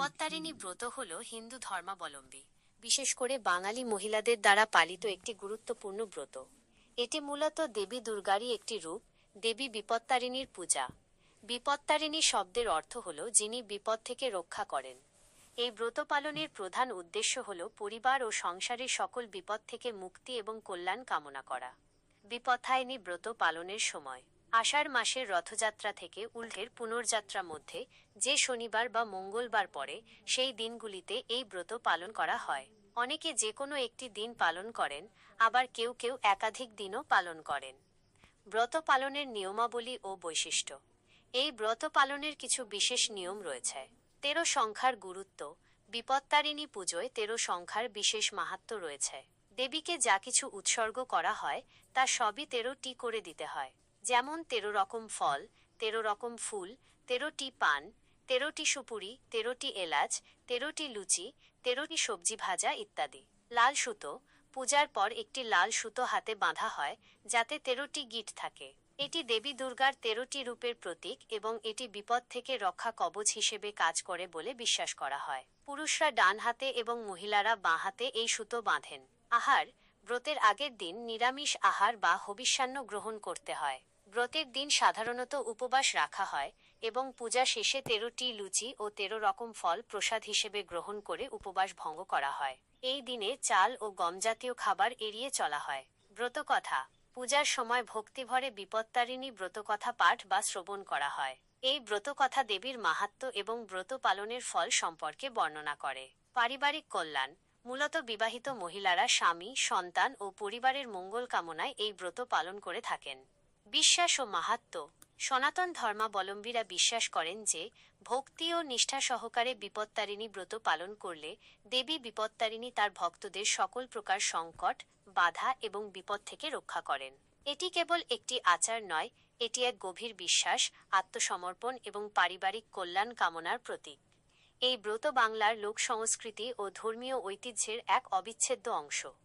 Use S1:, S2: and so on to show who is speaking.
S1: পত্তারিণী ব্রত হল হিন্দু ধর্মাবলম্বী। বিশেষ করে বাঙালি মহিলাদের দ্বারা পালিত একটি গুরুত্বপূর্ণ ব্রত। এটি মূলত দেবী দুর্গারই একটি রূপ, দেবী বিপত্তারিণীর পূজা। বিপত্তারিণী শব্দের অর্থ হল যিনি বিপদ থেকে রক্ষা করেন। এই ব্রত পালনের প্রধান উদ্দেশ্য হল পরিবার ও সংসারের সকল বিপদ থেকে মুক্তি এবং কল্যাণ কামনা করা। বিপথায়নী ব্রত পালনের সময় আষাঢ় মাসের রথযাত্রা থেকে উল্টের পুনর্যাত্রা মধ্যে যে শনিবার বা মঙ্গলবার পরে সেই দিনগুলিতে এই ব্রত পালন করা হয়। অনেকে যে কোনো একটি দিন পালন করেন, আবার কেউ কেউ একাধিক দিনও পালন করেন। ব্রত পালনের নিয়মাবলী ও বৈশিষ্ট্য। এই ব্রত পালনের কিছু বিশেষ নিয়ম রয়েছে। তেরো সংখ্যার গুরুত্ব, বিপত্তারিণী পুজোয় তেরো সংখ্যার বিশেষ মাহাত্ম্য রয়েছে। দেবীকে যা কিছু উৎসর্গ করা হয়, তা সবই তেরোটি করে দিতে হয়। যেমন তেরো রকম ফল, তেরো রকম ফুল, তেরোটি পান, তেরোটি সুপুরি, তেরোটি এলাচ, তেরোটি লুচি, তেরোটি সবজি ভাজা ইত্যাদি। লাল সুতো, পূজার পর একটি লাল সুতো হাতে বাঁধা হয়, যাতে তেরোটি গিট থাকে। এটি দেবী দুর্গার তেরোটি রূপের প্রতীক এবং এটি বিপদ থেকে রক্ষা কবচ হিসেবে কাজ করে বলে বিশ্বাস করা হয়। পুরুষরা ডান হাতে এবং মহিলারা বাঁ হাতে এই সুতো বাঁধেন। আহার, ব্রতের আগের দিন নিরামিষ আহার বা হবিষ্যান্ন গ্রহণ করতে হয়। ব্রতের দিন সাধারণত উপবাস রাখা হয় এবং পূজা শেষে তেরোটি লুচি ও তেরো রকম ফল প্রসাদ হিসেবে গ্রহণ করে উপবাস ভঙ্গ করা হয়। এই দিনে চাল ও গম জাতীয় খাবার এড়িয়ে চলা হয়। ব্রতকথা, পূজার সময় ভক্তিভরে বিপত্তারিণী ব্রতকথা পাঠ বা শ্রবণ করা হয়। এই ব্রতকথা দেবীর মাহাত্ম্য এবং ব্রত পালনের ফল সম্পর্কে বর্ণনা করে। পারিবারিক কল্যাণ, মূলত বিবাহিত মহিলারা স্বামী, সন্তান ও পরিবারের মঙ্গল কামনায় এই ব্রত পালন করে থাকেন। বিশ্বাস ও মাহাত্ম্য সনাতন ধর্মাবলম্বীরা বিশ্বাস করেন যে, ভক্তি ও নিষ্ঠা সহকারে বিপত্তারিণী ব্রত পালন করলে দেবী বিপত্তারিণী তার ভক্তদের সকল প্রকার সংকট, বাধা এবং বিপদ থেকে রক্ষা করেন। এটি কেবল একটি আচার নয়, এটি এক গভীর বিশ্বাস, আত্মসমর্পণ এবং পারিবারিক কল্যাণ কামনার প্রতীক। এই ব্রত বাংলার লোক সংস্কৃতি ও ধর্মীয় ঐতিহ্যের এক অবিচ্ছেদ্য অংশ।